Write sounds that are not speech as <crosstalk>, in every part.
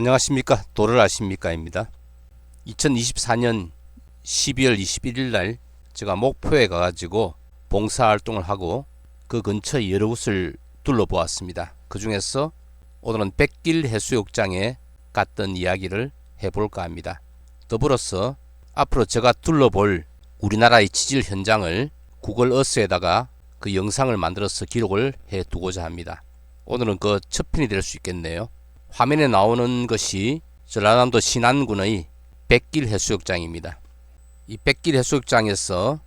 안녕하십니까 도를 아십니까입니다. 2024년 12월 21일 날 제가 목포에 가가지고 봉사활동을 하고 그 근처 여러 곳을 둘러보았습니다. 그 중에서 오늘은 백길 해수욕장에 갔던 이야기를 해볼까 합니다. 더불어서 앞으로 제가 둘러볼 우리나라의 지질 현장을 구글 어스에다가 그 영상을 만들어서 기록을 해 두고자 합니다. 오늘은 그 첫 편이 될 수 있겠네요. 화면에 나오는 것이 전라남도 신안군의 백길 해수욕장입니다. 이 백길 해수욕장에서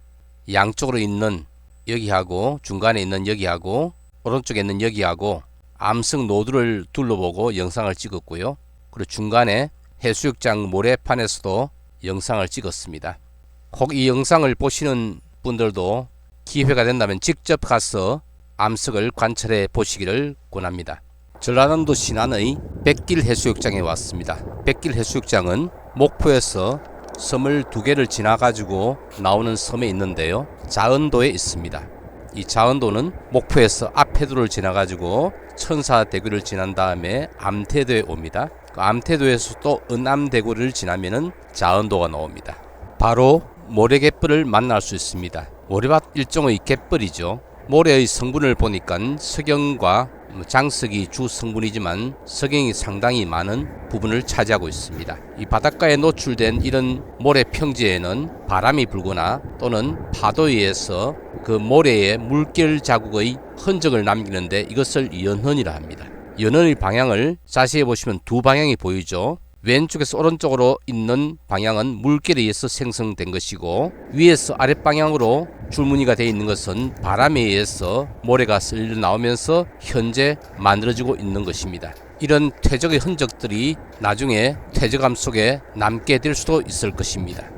양쪽으로 있는 여기하고 중간에 있는 여기하고 오른쪽에 있는 여기하고 암석 노두를 둘러보고 영상을 찍었고요. 그리고 중간에 해수욕장 모래판에서도 영상을 찍었습니다. 혹 이 영상을 보시는 분들도 기회가 된다면 직접 가서 암석을 관찰해 보시기를 권합니다. 전라남도 신안의 백길 해수욕장에 왔습니다. 백길 해수욕장은 목포에서 섬을 두 개를 지나가지고 나오는 섬에 있는데요. 자은도에 있습니다. 이 자은도는 목포에서 앞해도를 지나가지고 천사대교를 지난 다음에 암태도에 옵니다. 그 암태도에서 또 은암대교를 지나면은 자은도가 나옵니다. 바로 모래갯벌을 만날 수 있습니다. 모래밭 일종의 갯벌이죠. 모래의 성분을 보니까 석영과 장석이 주 성분이지만 석영이 상당히 많은 부분을 차지하고 있습니다. 이 바닷가에 노출된 이런 모래 평지에는 바람이 불거나 또는 파도에 의해서 그 모래의 물결 자국의 흔적을 남기는데 이것을 연흔이라 합니다. 연흔의 방향을 자세히 보시면 두 방향이 보이죠. 왼쪽에서 오른쪽으로 있는 방향은 물결에 의해서 생성된 것이고 위에서 아랫방향으로 줄무늬가 되어 있는 것은 바람에 의해서 모래가 쓸려 나오면서 현재 만들어지고 있는 것입니다. 이런 퇴적의 흔적들이 나중에 퇴적암 속에 남게 될 수도 있을 것입니다.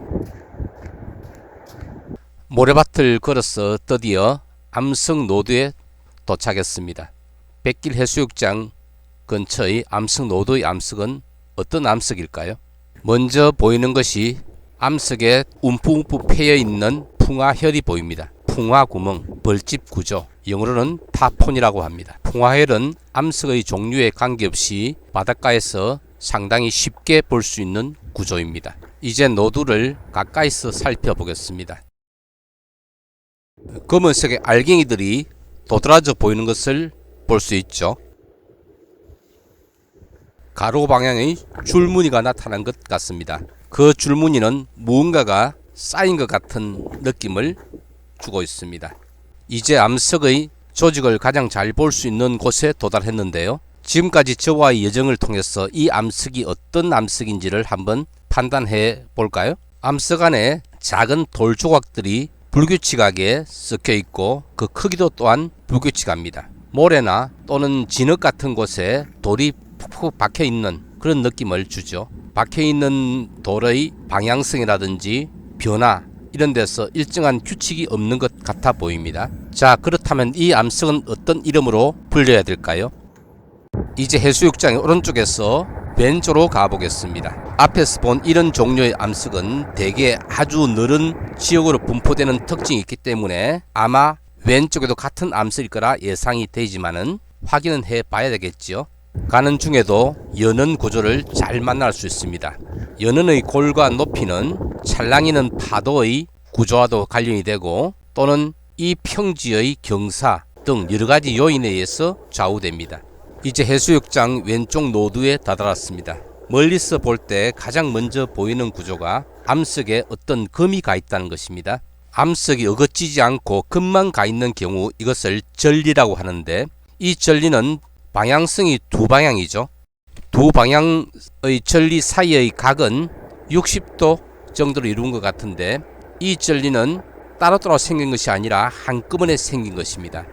모래밭을 걸어서 드디어 암성 노드에 도착했습니다. 백길 해수욕장 근처의 암석 노드의 암석은 어떤 암석일까요? 먼저 보이는 것이 암석에 움푹움푹 패여 있는 풍화혈이 보입니다. 풍화구멍, 벌집 구조, 영어로는 타폰이라고 합니다. 풍화혈은 암석의 종류에 관계없이 바닷가에서 상당히 쉽게 볼 수 있는 구조입니다. 이제 노두를 가까이서 살펴보겠습니다. 검은색의 알갱이들이 도드라져 보이는 것을 볼 수 있죠. 가로 방향의 줄무늬가 나타난 것 같습니다. 그 줄무늬는 무언가가 쌓인 것 같은 느낌을 주고 있습니다. 이제 암석의 조직을 가장 잘 볼 수 있는 곳에 도달했는데요. 지금까지 저와의 여정을 통해서 이 암석이 어떤 암석인지를 한번 판단해 볼까요? 암석 안에 작은 돌 조각들이 불규칙하게 섞여 있고 그 크기도 또한 불규칙합니다. 모래나 또는 진흙 같은 곳에 돌이 푹푹 박혀 있는 그런 느낌을 주죠. 박혀 있는 돌의 방향성이라든지 변화 이런 데서 일정한 규칙이 없는 것 같아 보입니다. 자, 그렇다면 이 암석은 어떤 이름으로 불려야 될까요? 이제 해수욕장의 오른쪽에서 왼쪽으로 가보겠습니다. 앞에서 본 이런 종류의 암석은 대개 아주 느린 지역으로 분포되는 특징이 있기 때문에 아마 왼쪽에도 같은 암석일 거라 예상이 되지만은 확인은 해 봐야 되겠지요. 가는 중에도 연은 구조를 잘 만날 수 있습니다. 연은의 골과 높이는 찰랑이는 파도의 구조와도 관련이 되고 또는 이 평지의 경사 등 여러 가지 요인에 의해서 좌우됩니다. 이제 해수욕장 왼쪽 노드에 다다랐습니다. 멀리서 볼 때 가장 먼저 보이는 구조가 암석에 어떤 금이 가 있다는 것입니다. 암석이 어긋지지 않고 금만 가 있는 경우 이것을 전리라고 하는데 이 전리는 방향성이 두 방향이죠. 두 방향의 전리 사이의 각은 60도 정도로 이루은 것 같은데 이 전리는 따로따로 생긴 것이 아니라 한꺼번에 생긴 것입니다.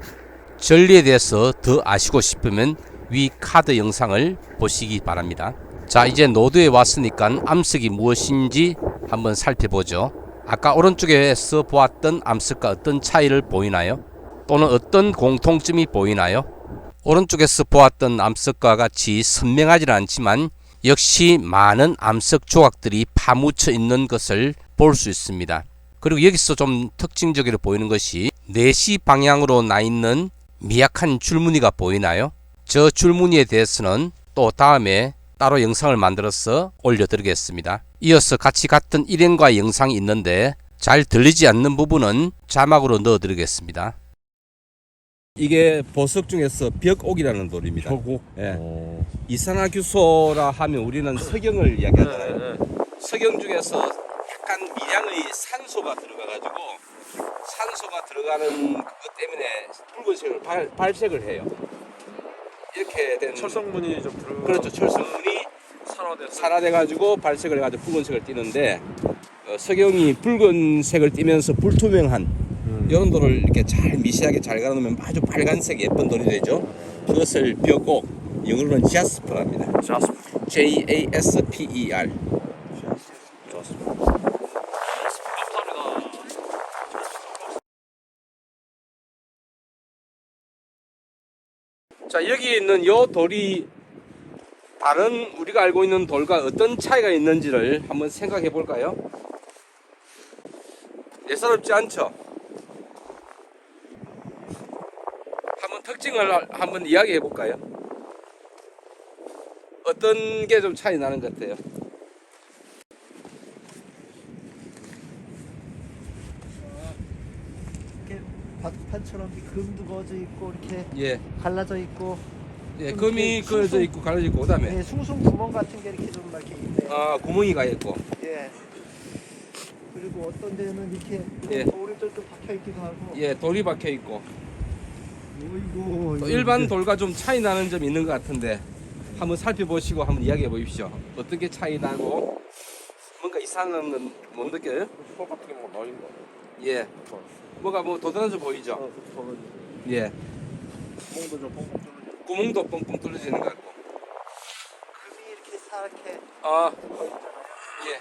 전리에 대해서 더 아시고 싶으면 위 카드 영상을 보시기 바랍니다. 자 이제 노드에 왔으니까 암석이 무엇인지 한번 살펴보죠. 아까 오른쪽에서 보았던 암석과 어떤 차이를 보이나요? 또는 어떤 공통점이 보이나요? 오른쪽에서 보았던 암석과 같이 선명하지는 않지만 역시 많은 암석 조각들이 파묻혀 있는 것을 볼 수 있습니다. 그리고 여기서 좀 특징적으로 보이는 것이 4시 방향으로 나 있는 미약한 줄무늬가 보이나요? 저 줄무늬에 대해서는 또 다음에 따로 영상을 만들어서 올려드리겠습니다. 이어서 같이 같은 일행과의 영상이 있는데 잘 들리지 않는 부분은 자막으로 넣어드리겠습니다. 이게 보석 중에서 벽옥이라는 돌입니다. 벽옥. 예. 어. 이산화규소라 하면 우리는 석영을 이야기하잖아요. 네, 네. 석영 중에서 약간 미량의 산소가 들어가가지고 산소가 들어가는 그것 때문에 붉은색을 발, 발색을 해요. 이렇게 된 철성문이 좀 들어가. 그렇죠 철성문이 산화됐어. 산화돼가지고 발색을 해가지고 붉은색을 띠는데 어, 석영이 붉은색을 띠면서 불투명한 음. 이런 돌을 이렇게 잘 미세하게 잘 갈아 놓으면 아주 빨간색 예쁜 돌이 되죠. 그것을 벽옥 영어로는 자스퍼랍니다. 자스퍼. J A S P E R. 자 여기 있는 요 돌이 다른 우리가 알고 있는 돌과 어떤 차이가 있는지를 한번 생각해 볼까요? 예사롭지 않죠? 한번 특징을 한번 이야기해 볼까요? 어떤 게 좀 차이 나는 것 같아요? 이렇게 이렇게 금도 그어져 있고 이렇게 예, 갈라져 있고 예 금이 그어져 있고 갈라져 있고 그다음에 예, 숭숭 구멍 같은 게 이렇게 좀 이렇게 있네. 아 구멍이 가 있고 예. 그리고 어떤 데는 이렇게 예. 돌이 좀 박혀 있기도 하고. 예 돌이 박혀 있고 어이구. 또 일반 돌과 좀 차이 나는 점이 있는 것 같은데 한번 살펴보시고 한번 이야기해 보십시오. 어떻게 차이 나고 뭔가 이상한 건 못 느껴요? 소 같은 게뭐 나인 거. 예. 뭐가 뭐 도드라져 보이죠? 어, 저는 예. 구멍도 좀 뻥뻥 뚫리죠. 구멍도 뻥뻥 뚫려지는 것 같고. 금이 이렇게 사렇게 아. 예.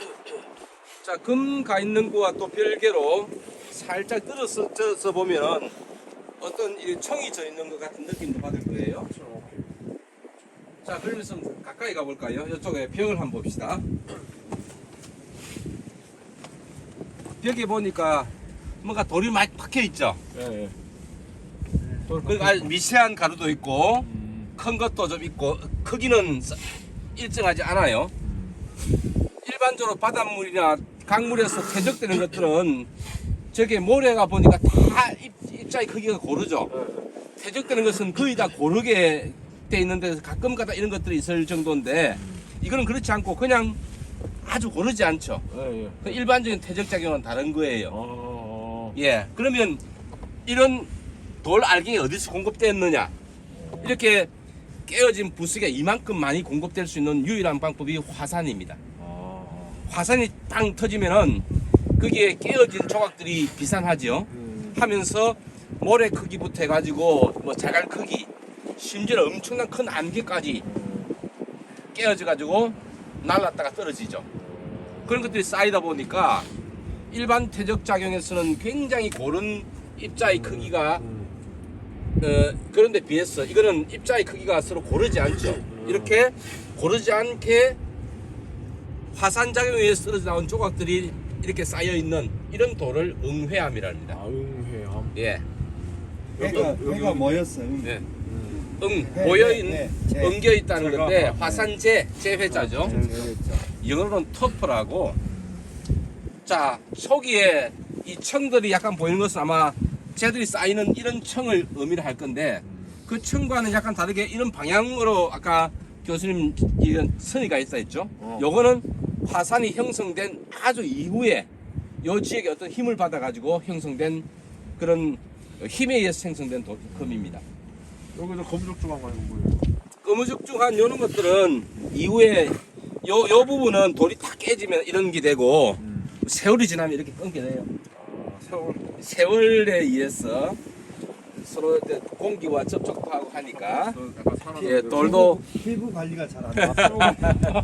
자, 금 가 있는 거와 또 별개로 살짝 들어서 쪄서 보면 어떤 이 청이 져 있는 것 같은 느낌도 받을 거예요. 자, 그러면서 가까이 가볼까요? 이쪽에 벽을 한번 봅시다. 벽에 보니까 뭔가 돌이 많이 박혀 있죠. 예, 예. 그리고 아주 미세한 가루도 있고 음. 큰 것도 좀 있고 크기는 사- 일정하지 않아요. 일반적으로 바닷물이나 강물에서 퇴적되는 것들은 저게 모래가 보니까 다 입, 입자의 크기가 고르죠. 예. 퇴적되는 것은 거의 다 고르게 돼 있는데 가끔 가다 이런 것들이 있을 정도인데 이거는 그렇지 않고 그냥 아주 고르지 않죠. 예, 예. 그 일반적인 퇴적 작용은 다른 거예요. 어. 예, 그러면 이런 돌 알갱이 어디서 공급됐느냐? 이렇게 깨어진 부스가 이만큼 많이 공급될 수 있는 유일한 방법이 화산입니다. 아. 화산이 땅 터지면은 거기에 깨어진 조각들이 비산하죠. 음. 하면서 모래 크기부터 해가지고 뭐 자갈 크기, 심지어 엄청난 큰 안개까지 깨어져 가지고 날랐다가 떨어지죠. 그런 것들이 쌓이다 보니까 일반 퇴적 작용에서는 굉장히 고른 입자의 크기가 음. 어, 그런데 비해서 이거는 입자의 크기가 서로 고르지 않죠. 이렇게 고르지 않게 화산 작용에 의해서 떨어져 나온 조각들이 이렇게 쌓여 있는 이런 돌을 응회암이랍니다. 아, 응회함. 예, 해가 여기, 해가 여기. 모였어. 응. 예. 음. 응 네, 모여 네, 있는 네, 제. 엉겨 있다는 제가, 건데 아, 네. 화산재 재회자죠. 영어로는 터프라고. 자 초기에 이 청들이 약간 보이는 것은 아마 쟤들이 쌓이는 이런 청을 의미를 할 건데 그 청과는 약간 다르게 이런 방향으로 아까 교수님 이런 선이가 있다 했죠. 어. 요거는 화산이 형성된 아주 이후에 요 지역에 어떤 힘을 받아 가지고 형성된 그런 힘에 의해서 생성된 도- 금입니다. 여기서 말고 뭐예요? 거무죽죽한 이런 것들은 이후에 요, 요 부분은 돌이 다 깨지면 이런 게 되고 음. 세월이 지나면 이렇게 끊게 돼요. 아, 세월. 세월에 의해서 서로 공기와 접촉도 하고 하니까. 예, 돌도 피부 관리가 잘안 아, 돼.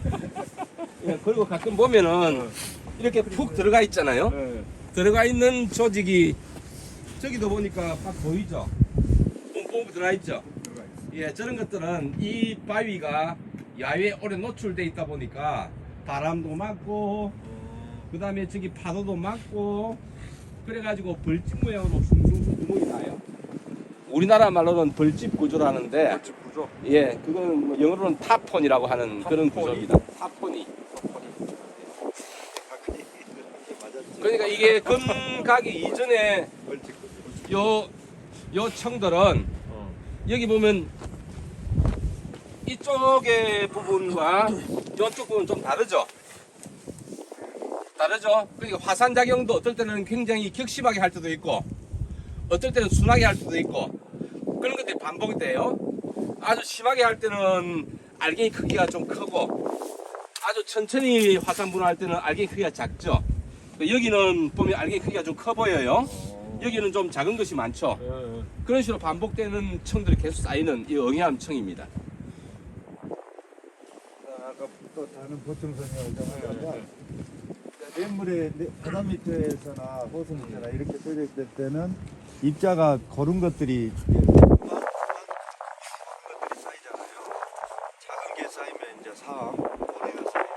<laughs> 예, 그리고 가끔 보면은 이렇게 푹 들어가 있잖아요. 예. 들어가 있는 조직이 저기도 보니까 딱 보이죠? 뽕뽕 들어가 있죠? 들어가 있어. 예, 저런 것들은 이 바위가 야외에 오래 노출돼 있다 보니까 바람도 맞고 그 다음에 저기 파도도 맞고 그래가지고 벌집 모양으로 숭숭숭 구멍이 나요. 우리나라 말로는 벌집 구조라는데 맛집 구조. 예, 그거는 뭐 영어로는 타폰이라고 하는 그런. 구조입니다. 타폰이. 그러니까 이게 건가기 이전에 요, 요 청들은 어. 여기 보면 이쪽의 부분과 이쪽 부분 좀 다르죠? 다르죠? 그러니까 화산 작용도 어떨 때는 굉장히 격심하게 할 때도 있고 어떨 때는 순하게 할 때도 있고 그런 것들이 반복이 돼요. 아주 심하게 할 때는 알갱이 크기가 좀 크고 아주 천천히 화산 분화할 때는 알갱이 크기가 작죠. 여기는 보면 알갱이 크기가 좀 커 보여요. 어. 여기는 좀 작은 것이 많죠. 예, 예. 그런 식으로 반복되는 청들이 계속 쌓이는 이 응해암 청입니다. 아까 또 다른 보충선이라고 하다가 냇물에 내- 바다 밑에서나 호수 밑에나 이렇게 있을 때는 입자가 거른 것들이 이게 것들이 쌓이잖아요. 작은 게 쌓이면 이제 상, 고래가 쌓이고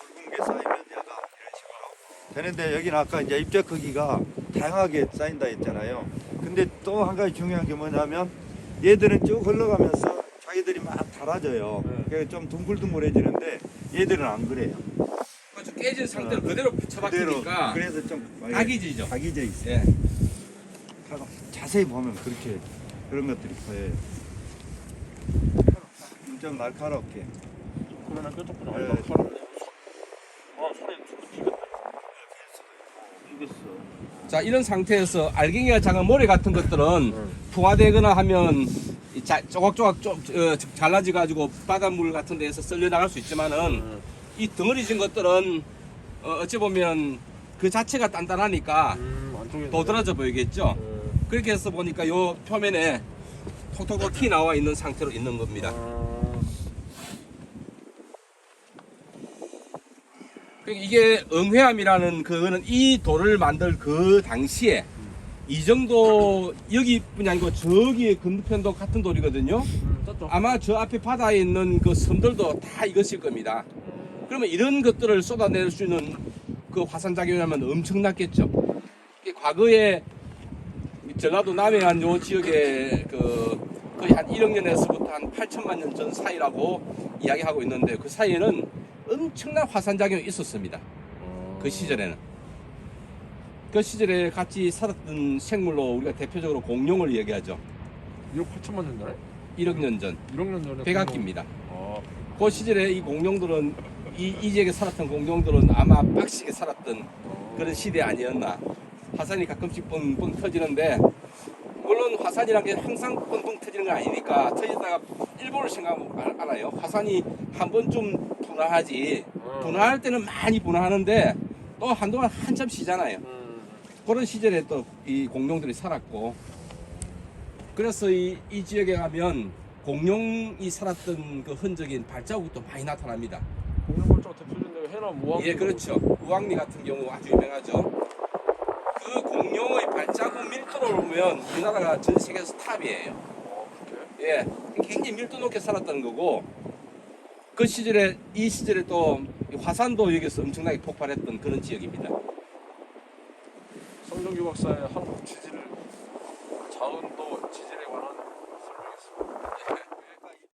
굵은 게 쌓이면 야가 이런 식으로 되는데 여기는 아까 이제 입자 크기가 다양하게 쌓인다 했잖아요. 근데 또 한 가지 중요한 게 뭐냐면 얘들은 쭉 흘러가면서 자기들이 막 달아져요. 네. 그래서 좀 둥글둥글해지는데 얘들은 안 그래요. 그렇죠. 깨진 상태로 그대로 붙여박히니까 그래서 좀 많이 각이 지죠. 각이져 있어요. 예. 각- 자세히 보면 그렇게 그런 것들이 보여요. 좀 날카롭게. 그러면 뾰족뾰족 네. 칼을. 아, 손에 좀 비겠어. 자 이런 상태에서 알갱이가 작은 모래 같은 것들은 풍화되거나 하면 이 자, 조각조각 좀 어, 잘라져 가지고 바닷물 같은 데에서 썰려 나갈 수 있지만은 이 덩어리진 것들은 어, 어찌 보면 그 자체가 단단하니까 음. 도드라져 보이겠죠. 예. 그렇게 해서 보니까 요 표면에 톡톡톡 티 나와 있는 상태로 있는 겁니다. 아, 그러니까 이게 응회암이라는 그거는 이 돌을 만들 그 당시에 이 정도 여기뿐이 아니고 저기 건너편도 같은 돌이거든요. 아마 저 앞에 바다에 있는 그 섬들도 다 이것일 겁니다. 그러면 이런 것들을 쏟아낼 수 있는 그 화산 작용이라면 엄청났겠죠. 과거에 전라도 남해안 요 지역에 그 거의 한 1억 년에서부터 한 8천만 년 전 사이라고 이야기하고 있는데 그 사이에는 엄청난 화산 작용이 있었습니다. 그 시절에는. 그 시절에 같이 살았던 생물로 우리가 대표적으로 공룡을 얘기하죠. 1억 8천만 년 전에? 1억 년 전. 1억 년 전에. 백악기입니다. 아, 그 시절에 이 공룡들은 이, 이 지역에 살았던 공룡들은 아마 빡시게 살았던 그런 시대 아니었나. 화산이 가끔씩 뻥뻥 터지는데 물론 화산이란 게 항상 뻥뻥 터지는 건 아니니까 터지다가 일본을 생각하면 알- 알아요. 화산이 한 번쯤 분화하지. 분화할 때는 많이 분화하는데 또 한동안 한참 쉬잖아요. 음, 그런 시절에 또 이 공룡들이 살았고 그래서 이, 이 지역에 가면 공룡이 살았던 그 흔적인 발자국도 많이 나타납니다. 공룡발자가 대표적인 해남 우왕. 예, 그렇죠. 우왕리 같은 경우 아주 유명하죠. 그 공룡의 발자국 밀도를 보면 우리나라가 전 세계에서 탑이에요. 어. 예, 굉장히 밀도 높게 살았다는 거고 그 시절에 이 시절에 또 화산도 여기서 엄청나게 폭발했던 그런 지역입니다. 성정규 박사의 한국 지질